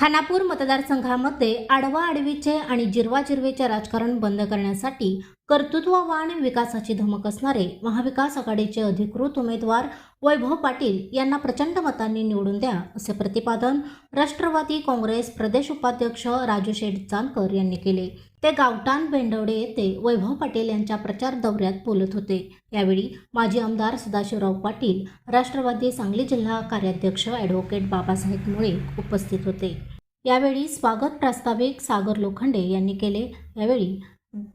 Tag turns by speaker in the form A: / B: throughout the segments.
A: खानापूर मतदारसंघामध्ये आडवा आडवीचे आणि जिरवा जिरवेचे राजकारण बंद करण्यासाठी कर्तृत्ववान विकासाची धमक असणारे महाविकास आघाडीचे अधिकृत उमेदवार वैभव पाटील यांना प्रचंड मतांनी निवडून द्या असे प्रतिपादन राष्ट्रवादी काँग्रेस प्रदेश उपाध्यक्ष राजू शेठ जानकर यांनी केले. ते गावटान बेंडवडे येथे वैभव पाटील यांच्या प्रचार दौऱ्यात बोलत होते. यावेळी माजी आमदार सदाशिवराव पाटील राष्ट्रवादी सांगली जिल्हा कार्याध्यक्ष ॲडव्होकेट बाबासाहेब मुळे उपस्थित होते. यावेळी स्वागत प्रास्ताविक सागर लोखंडे यांनी केले. यावेळी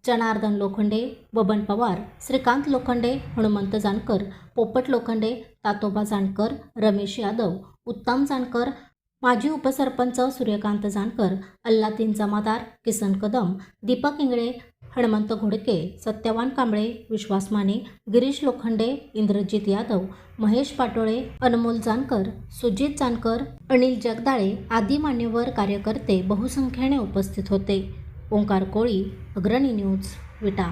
A: जनार्दन लोखंडे बबन पवार श्रीकांत लोखंडे हनुमंत जानकर पोपट लोखंडे तातोबा जानकर रमेश यादव उत्तम जानकर माजी उपसरपंच सूर्यकांत जानकर अल्लातीन जमादार किसन कदम दीपक इंगळे हनुमंत घोडके सत्यवान कांबळे विश्वास माने गिरीश लोखंडे इंद्रजित यादव महेश पाटोळे अनमोल जानकर सुजित जानकर अनिल जगदाळे आदी मान्यवर कार्यकर्ते बहुसंख्येने उपस्थित होते. ओंकार कोळी अग्रणी न्यूज विटा